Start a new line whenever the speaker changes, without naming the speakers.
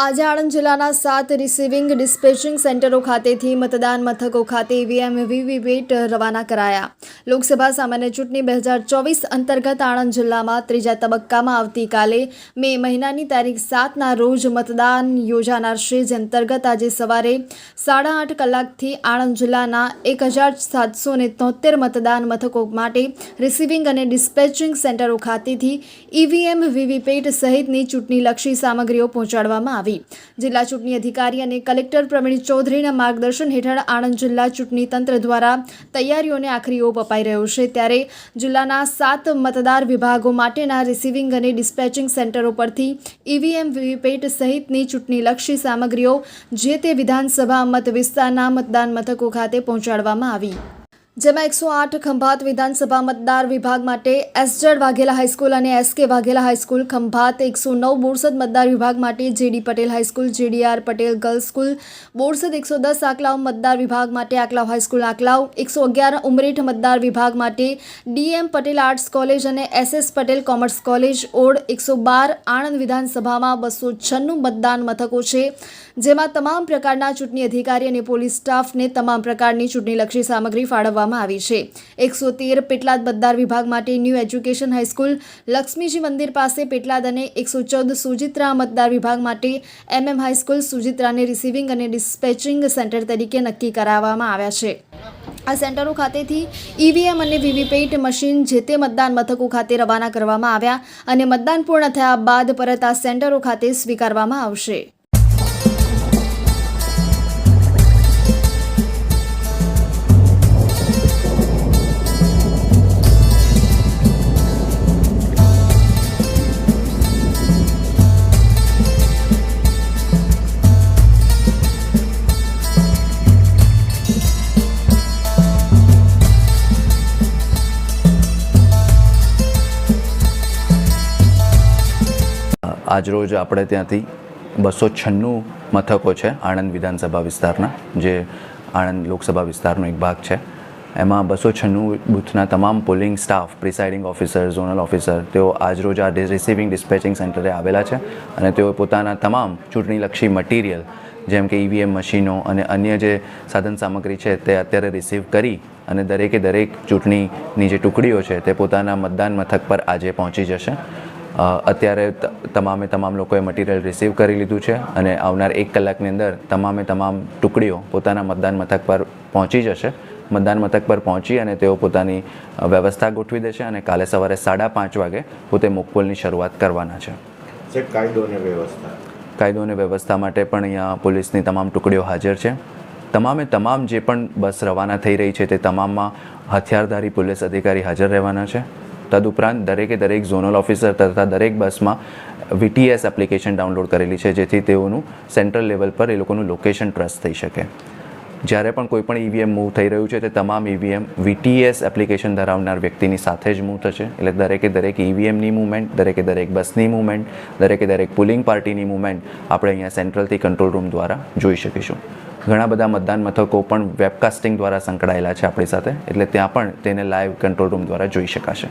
આજે આણંદ જિલ્લાના સાત રિસીવિંગ ડિસ્પેચિંગ સેન્ટરો ખાતેથી મતદાન મથકો ખાતે ઈવીએમ વીવીપેટ રવાના કરાયા. લોકસભા સામાન્ય ચૂંટણી બે હજાર ચોવીસ અંતર્ગત આણંદ જિલ્લામાં ત્રીજા તબક્કામાં આવતીકાલે મે મહિનાની તારીખ સાતના રોજ મતદાન યોજાનાર છે, જે અંતર્ગત આજે સવારે સાડા આઠ કલાકથી આણંદ જિલ્લાના એક હજાર સાતસો ને મતદાન મથકો માટે રિસીવિંગ અને ડિસ્પેચિંગ સેન્ટરો ખાતેથી ઈવીએમ વીવીપેટ સહિતની ચૂંટણીલક્ષી સામગ્રીઓ પહોંચાડવામાં આવી જિલ્લા ચૂંટણી અધિકારી અને કલેક્ટર પ્રવીણ ચૌધરીના માર્ગદર્શન હેઠળ આણંદ જિલ્લા ચૂંટણી તંત્ર દ્વારા તૈયારીઓને આખરી ઓપ અપાઈ રહ્યો છે. ત્યારે જિલ્લાના સાત મતદાર વિભાગો માટેના રિસીવિંગ અને ડિસ્પેચિંગ સેન્ટરો પરથી ઈવીએમ વીવીપેટ સહિતની ચૂંટણીલક્ષી સામગ્રીઓ જે તે વિધાનસભા મત વિસ્તારના મતદાન મથકો ખાતે પહોંચાડવામાં આવી. જેમાં એકસો આઠ ખંભાત વિધાનસભા મતદાર વિભાગ માટે એસજડ વાઘેલા હાઈસ્કૂલ અને S K Vaghela high school Khambhat એકસો નવ બોરસદ મતદાર વિભાગ માટે J D Patel high school, J D R Patel girls school, Borsad એકસો દસ આકલાવ મતદાર વિભાગ માટે આકલાવ હાઈસ્કૂલ આકલાવ, એકસો અગિયાર ઉમરેઠ મતદાર વિભાગ માટે D M Patel arts college અને S S Patel commerce college Od એકસો બાર આણંદ વિધાનસભામાં બસો છન્નું મતદાન મથકો છે, જેમાં તમામ પ્રકારના ચૂંટણી અધિકારી અને પોલીસ સ્ટાફને તમામ પ્રકારની ચૂંટણીલક્ષી સામગ્રી ફાળવવામાં આવી છે. એકસો તેર પેટલાદ મતદાર વિભાગ માટે ન્યૂ એજ્યુકેશન હાઈસ્કૂલ, લક્ષ્મીજી મંદિર પાસે પેટલાદ અને એકસો ચૌદ સુજિત્રા મતદાર વિભાગ માટે એમએમ હાઈસ્કૂલ સુજિત્રાને રિસીવિંગ અને ડિસ્પેચિંગ સેન્ટર તરીકે નક્કી કરાવવામાં આવ્યા છે. આ સેન્ટરો ખાતેથી ઈવીએમ અને વીવીપેટ મશીન જે તે મતદાન મથકો ખાતે રવાના કરવામાં આવ્યા અને મતદાન પૂર્ણ થયા બાદ પરત આ સેન્ટરો ખાતે સ્વીકારવામાં આવશે.
આજરોજ આપણે ત્યાંથી બસો છન્નું મથકો છે આણંદ વિધાનસભા વિસ્તારના, જે આણંદ લોકસભા વિસ્તારનો એક ભાગ છે. એમાં બસો છન્નું બૂથના તમામ polling staff, presiding officer, zonal officer, તેઓ આજરોજ આ રિસીવિંગ ડિસ્પેચિંગ સેન્ટરે આવેલા છે અને તેઓ પોતાના તમામ ચૂંટણીલક્ષી મટીરિયલ, જેમ કે ઈવીએમ મશીનો અને અન્ય જે સાધન સામગ્રી છે તે અત્યારે રિસીવ કરી અને દરેકે દરેક ચૂંટણીની જે ટુકડીઓ છે તે પોતાના મતદાન મથક પર આજે પહોંચી જશે. અત્યારે તમામે તમામ લોકોએ મટીરિયલ રિસીવ કરી લીધું છે અને આવનાર એક કલાકની અંદર તમામે તમામ ટુકડીઓ પોતાના મતદાન મથક પર પહોંચી જશે. મતદાન મથક પર પહોંચી અને તેઓ પોતાની વ્યવસ્થા ગોઠવી દેશે અને કાલે સવારે સાડા પાંચ વાગે પોતે મોકપોલની શરૂઆત કરવાના છે.
છે કાયદો અને વ્યવસ્થા?
કાયદો અને વ્યવસ્થા માટે પણ અહીંયા પોલીસની તમામ ટુકડીઓ હાજર છે. તમામે તમામ જે પણ બસ રવાના થઈ રહી છે તે તમામમાં હથિયારધારી પોલીસ અધિકારી હાજર રહેવાના છે. તદુપરાંત દરેકે દરેક ઝોનલ ઓફિસર તથા દરેક બસમાં વીટીએસ એપ્લિકેશન ડાઉનલોડ કરેલી છે, જેથી તેઓનું સેન્ટ્રલ લેવલ પર એ લોકોનું લોકેશન ટ્રસ્ટ થઈ શકે. જ્યારે પણ કોઈ પણ ઈવીએમ મૂવ થઈ રહ્યું છે, તે તમામ ઈવીએમ વીટીએસ એપ્લિકેશન ધરાવનાર વ્યક્તિની સાથે જ મૂવ થશે. એટલે દરેકે દરેક ઈવીએમની મૂવમેન્ટ દરેકે દરેક બસની મૂવમેન્ટ દરેકે દરેક પુલિંગ પાર્ટીની મૂવમેન્ટ આપણે અહીંયા સેન્ટ્રલથી કંટ્રોલ રૂમ દ્વારા જોઈ શકીશું. ઘણા બધા મતદાન મથકો પણ વેબકાસ્ટિંગ દ્વારા સંકળાયેલા છે આપણી સાથે. એટલે ત્યાં પણ તેને લાઈવ કંટ્રોલ રૂમ દ્વારા જોઈ શકાશે.